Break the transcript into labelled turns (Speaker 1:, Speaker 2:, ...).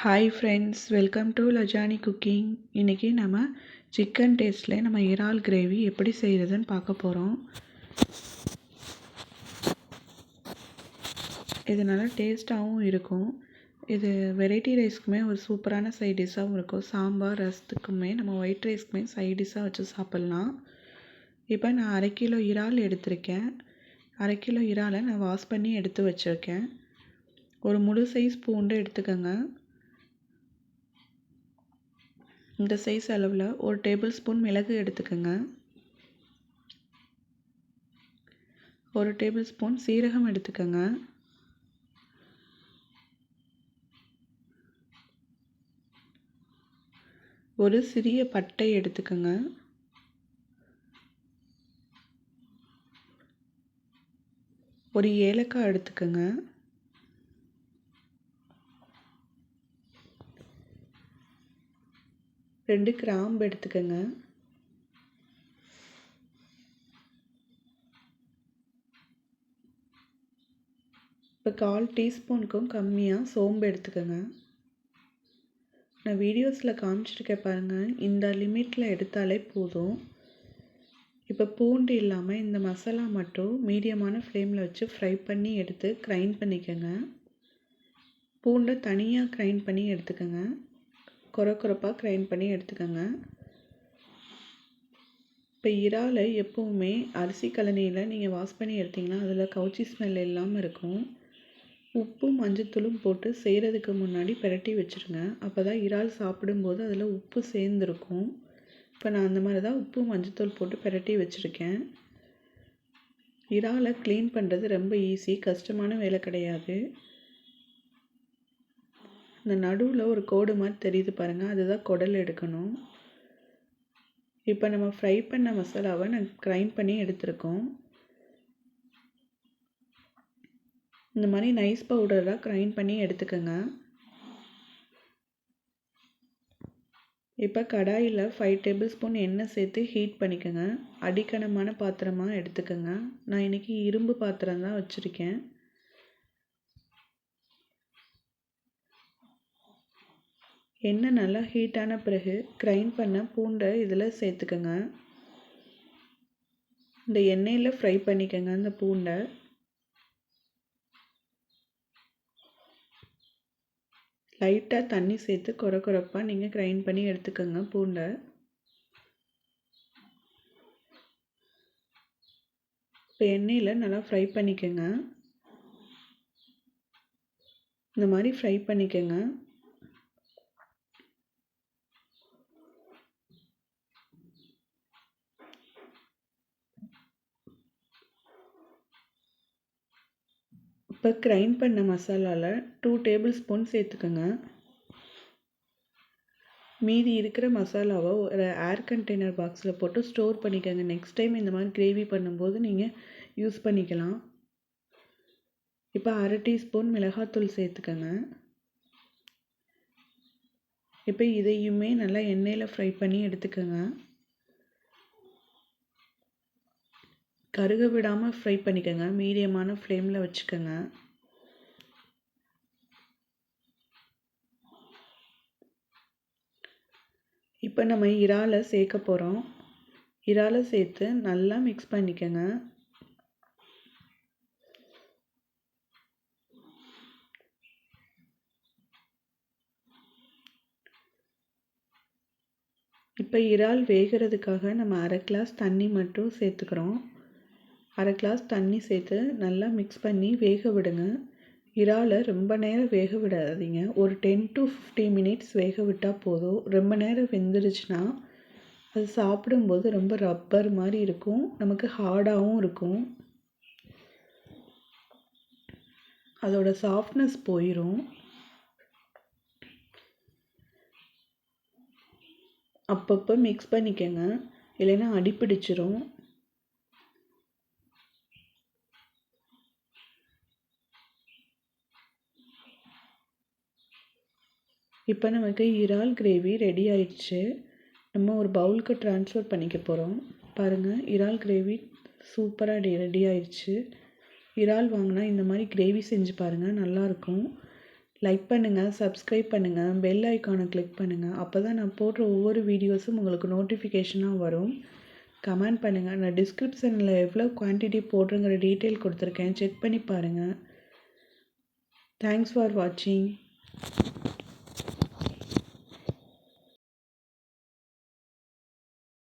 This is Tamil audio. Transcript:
Speaker 1: Hi friends welcome to Lajani cooking இன்றைக்கி நம்ம சிக்கன் டேஸ்ட்டில் நம்ம இறால் கிரேவி எப்படி செய்கிறதுன்னு பார்க்க போகிறோம் இது நல்லா டேஸ்ட்டாகவும் இருக்கும். இது வெரைட்டி ரைஸ்க்குமே ஒரு சூப்பரான சைட் டிஷ்ஷாகவும் இருக்கும். சாம்பார் ரசத்துக்குமே நம்ம ஒயிட் ரைஸ்க்குமே சைட் டிஷ்ஷாக வச்சு சாப்பிட்லாம். இப்போ நான் அரை கிலோ இறால் எடுத்திருக்கேன். அரை கிலோ இறாலை நான் வாஷ் பண்ணி எடுத்து வச்சுருக்கேன். ஒரு முழு சைஸ் பூண்டு எடுத்துக்கோங்க. இந்த சைஸ் அளவில் ஒரு டேபிள் ஸ்பூன் மிளகு எடுத்துக்கோங்க. ஒரு டேபிள் ஸ்பூன் சீரகம் எடுத்துக்கோங்க. ஒரு சிறிய பட்டை எடுத்துக்கோங்க. ஒரு ஏலக்காய் எடுத்துக்கோங்க. ரெண்டு கிராம்பு எடுத்துக்கோங்க. இப்போ கால் டீஸ்பூனுக்கும் கம்மியாக சோம்பு எடுத்துக்கோங்க. நான் வீடியோஸில் காமிச்சிருக்கேன் பாருங்கள் இந்த லிமிட்டில் எடுத்தாலே போதும். இப்போ பூண்டு இல்லாமல் இந்த மசாலா மட்டும் மீடியமான ஃப்ளேமில் வச்சு ஃப்ரை பண்ணி எடுத்து க்ரைண்ட் பண்ணிக்கோங்க. பூண்டை தனியாக க்ரைண்ட் பண்ணி எடுத்துக்கோங்க. குறை குறைப்பாக கிரைண்ட் பண்ணி எடுத்துக்கோங்க. இப்போ இறாலை எப்போவுமே அரிசி கழனியில் நீங்கள் வாஷ் பண்ணி எடுத்திங்கன்னா அதில் கவுச்சி ஸ்மெல் இல்லாமல் இருக்கும். உப்பும் மஞ்சத்தூளும் போட்டு செய்கிறதுக்கு முன்னாடி பிரட்டி வச்சுருங்க. அப்போ தான் இறால் சாப்பிடும்போது அதில் உப்பு சேர்ந்துருக்கும். இப்போ நான் அந்த மாதிரி தான் உப்பு மஞ்சத்தூள் போட்டு பிரட்டி வச்சுருக்கேன். இறாலை க்ளீன் பண்ணுறது ரொம்ப ஈஸி கஷ்டமான வேலை கிடையாது. இந்த நடுவில் ஒரு கோடு மாதிரி தெரியுது பாருங்கள் அதுதான் குடல் எடுக்கணும். இப்போ நம்ம ஃப்ரை பண்ண மசாலாவை நான் கிரைண்ட் பண்ணி எடுத்திருக்கோம். இந்த மாதிரி நைஸ் பவுடராக கிரைண்ட் பண்ணி எடுத்துக்கோங்க. இப்போ கடாயில் ஃபைவ் டேபிள் ஸ்பூன் எண்ணெய் சேர்த்து ஹீட் பண்ணிக்கோங்க. அடிக்கனமான பாத்திரமாக எடுத்துக்கோங்க. நான் இன்றைக்கி இரும்பு பாத்திரம் தான் வச்சுருக்கேன். எண்ணெய் நல்லா ஹீட்டான பிறகு கிரைண்ட் பண்ண பூண்டை இதில் சேர்த்துக்கோங்க. இந்த எண்ணெயில் ஃப்ரை பண்ணிக்கோங்க அந்த பூண்டை. லைட்டாக தண்ணி சேர்த்து குறை குறைப்பாக நீங்கள் கிரைண்ட் பண்ணி எடுத்துக்கோங்க பூண்டை. இப்போ எண்ணெயில் நல்லா ஃப்ரை பண்ணிக்கோங்க. இந்த மாதிரி ஃப்ரை பண்ணிக்கோங்க. இப்போ கிரைண்ட் பண்ண மசாலாவில் டூ டேபிள் ஸ்பூன் சேர்த்துக்கோங்க. மீதி இருக்கிற மசாலாவை ஒரு ஏர் கண்டெய்னர் பாக்ஸில் போட்டு ஸ்டோர் பண்ணிக்கோங்க. நெக்ஸ்ட் டைம் இந்த மாதிரி கிரேவி பண்ணும்போது நீங்கள் யூஸ் பண்ணிக்கலாம். இப்போ அரை டீஸ்பூன் மிளகாத்தூள் சேர்த்துக்கோங்க. இப்போ இதையுமே நல்லா எண்ணெயில் ஃப்ரை பண்ணி எடுத்துக்கோங்க. கருக விடாமல் ஃப்ரை பண்ணிக்கோங்க. மீடியமான ஃப்ளேமில் வச்சுக்கோங்க. இப்போ நம்ம இறாலை சேர்க்க போகிறோம் இறாலை சேர்த்து நல்லா மிக்ஸ் பண்ணிக்கோங்க. இப்போ இறால் வேகிறதுக்காக நம்ம அரை கிளாஸ் தண்ணி மட்டும் சேர்த்துக்கிறோம். அரை கிளாஸ் தண்ணி சேர்த்து நல்லா மிக்ஸ் பண்ணி வேக விடுங்க. இறாலை ரொம்ப நேரம் வேக விடாதீங்க. ஒரு டென் டு ஃபிஃப்டி மினிட்ஸ் வேக விட்டால் போதும். ரொம்ப நேரம் வெந்துருச்சுன்னா அது சாப்பிடும்போது ரொம்ப ரப்பர் மாதிரி இருக்கும். நமக்கு ஹார்டாகவும் இருக்கும். அதோட சாஃப்ட்னஸ் போயிடும் அப்பப்போ மிக்ஸ் பண்ணிக்கோங்க. இல்லைன்னா அடிப்பிடிச்சிரும். இப்போ நமக்கு இறால் கிரேவி ரெடி ஆயிடுச்சு. நம்ம ஒரு பவுலுக்கு ட்ரான்ஸ்ஃபர் பண்ணிக்க போகிறோம் பாருங்கள் இறால் கிரேவி சூப்பராக ரெடி ரெடி ஆயிடுச்சு. இறால் வாங்கினா இந்த மாதிரி கிரேவி செஞ்சு பாருங்கள் நல்லாயிருக்கும் லைக் பண்ணுங்கள் சப்ஸ்கிரைப் பண்ணுங்கள் பெல் ஐக்கானை கிளிக் பண்ணுங்கள் அப்போ தான் நான் போடுற ஒவ்வொரு வீடியோஸும் உங்களுக்கு நோட்டிஃபிகேஷனாக வரும். கமெண்ட் பண்ணுங்கள் நான் டிஸ்கிரிப்ஷனில் எவ்வளோ குவான்டிட்டி போடுறங்கிற டீட்டெயில் கொடுத்துருக்கேன். செக் பண்ணி பாருங்கள் தேங்க்ஸ் ஃபார் வாட்சிங்